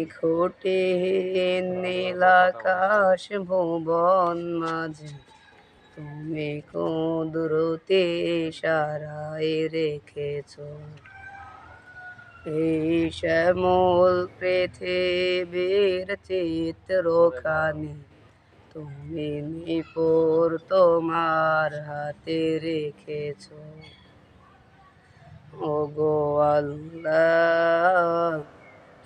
নিখুঁটে নীলাকাশ ভুবন মাঝে। তুমি কুদরতে সারাই রেখেছ। এই শ্যামল পৃথিবীর চিত্রখানি। তুমি নিপুর তোমার হাতে রেখেছ। ও গো আল্লাহ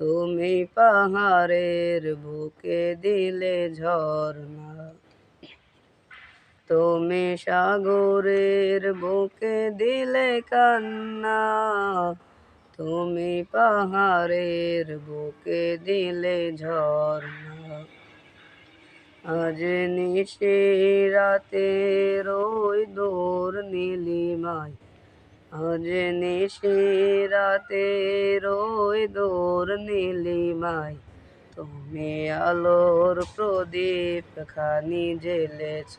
তুমি পাহাড়ের বুকে দিলে ঝর্ণা। তুমি সাগরের বুকে দিলে কান্না। তুমি পাহাড়ের বুকে দিলে ঝর্ণা। আজ নিশে রাতে রই দূর নীলিমায় নিশে রাতে রই দূর নীলিমায় তুমি আলোর প্রদীপ খানি জ্বেলেছ।